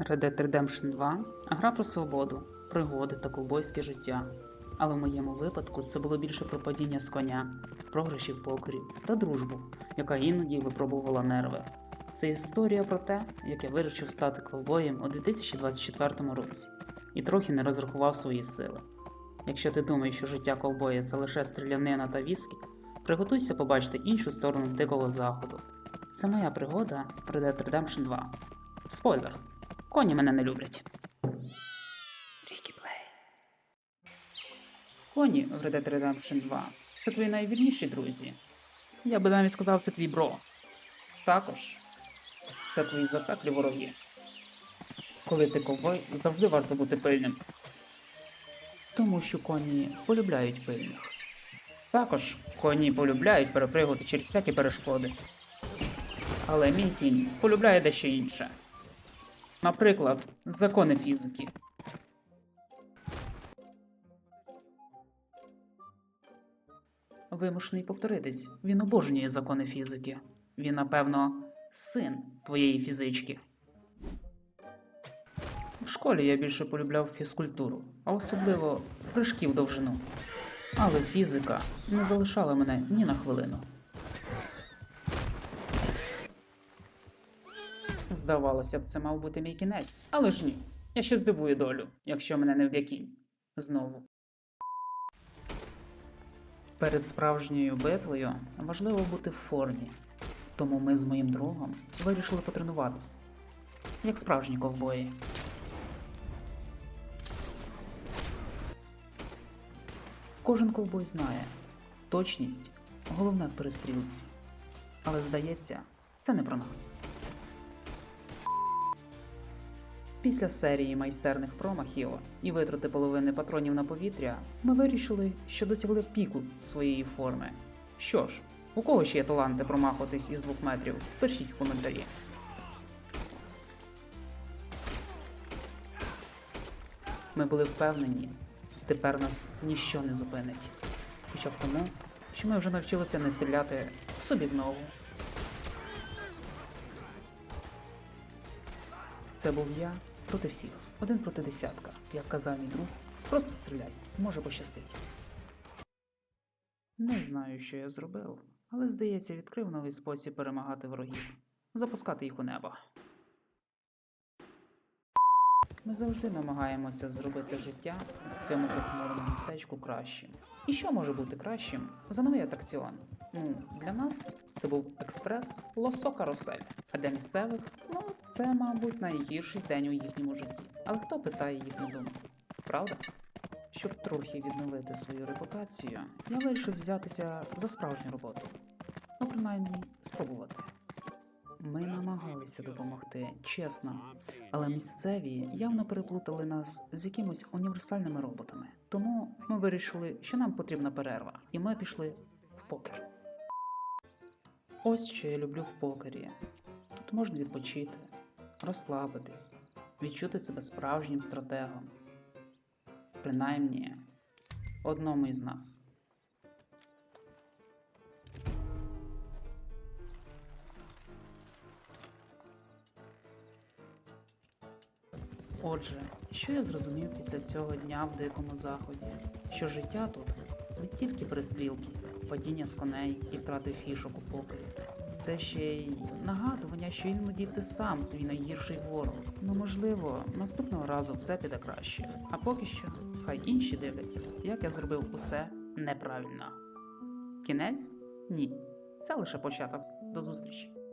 Red Dead Redemption 2 гра про свободу, пригоди та ковбойське життя. Але в моєму випадку це було більше про падіння з коня, програші в покері та дружбу, яка іноді випробувала нерви. Це історія про те, як я вирішив стати ковбоєм у 2024 році і трохи не розрахував свої сили. Якщо ти думаєш, що життя ковбоя це лише стрілянина та віскі, приготуйся побачити іншу сторону дикого заходу. Це моя пригода Red Dead Redemption 2. Спойлер. Коні мене не люблять. Рікі Плей. Коні в Red Dead Redemption 2 це твої найвірніші друзі. Я би навіть сказав, це твій бро. Також це твої запеклі вороги. Коли ти ковбой, завжди варто бути пильним. Тому що коні полюбляють пильних. Також коні полюбляють перепригувати через всякі перешкоди. Але мій кінь полюбляє дещо інше. Наприклад, закони фізики. Вимушений повторитись, він обожнює закони фізики. Він, напевно, син твоєї фізички. В школі я більше полюбляв фізкультуру, а особливо прыжки в довжину. Але фізика не залишала мене ні на хвилину. Здавалося б, це мав бути мій кінець. Але ж ні. Я ще здивую долю, якщо мене не вб'є кінь. Знову. Перед справжньою битвою важливо бути в формі. Тому ми з моїм другом вирішили потренуватись. Як справжні ковбої. Кожен ковбой знає, точність головне в перестрілці. Але здається, це не про нас. Після серії майстерних промахів і витрати половини патронів на повітря, ми вирішили, що досягли піку своєї форми. Що ж, у кого ще є таланти промахуватись із двох метрів? Пишіть в коментарі. Ми були впевнені, тепер нас ніщо не зупинить. Хоча б тому, що ми вже навчилися не стріляти собі в ногу. Це був я проти всіх, один проти десятка. Як казав мій друг, просто стріляй, може пощастить. Не знаю, що я зробив, але здається, відкрив новий спосіб перемагати ворогів, запускати їх у небо. Ми завжди намагаємося зробити життя в цьому похмурому містечку кращим. І що може бути кращим за новий атракціон? Ну, для нас це був експрес Лосо Карусель, а для місцевих, ну, це, мабуть, найгірший день у їхньому житті. Але хто питає їхню думку? Правда? Щоб трохи відновити свою репутацію, я вирішив взятися за справжню роботу. Ну, принаймні, спробувати. Ми намагалися допомогти, чесно, але місцеві явно переплутали нас з якимось універсальними роботами. Тому ми вирішили, що нам потрібна перерва, і ми пішли в покер. Ось що я люблю в покері. Тут можна відпочити, розслабитись, відчути себе справжнім стратегом. Принаймні, одному із нас. Отже, що я зрозумів після цього дня в дикому заході? Що життя тут не тільки перестрілки, падіння з коней і втрати фішок у покері. Це ще й нагадування, що іноді ти сам свій найгірший ворог. Ну можливо, наступного разу все піде краще. А поки що, хай інші дивляться, як я зробив усе неправильно. Кінець? Ні. Це лише початок. До зустрічі.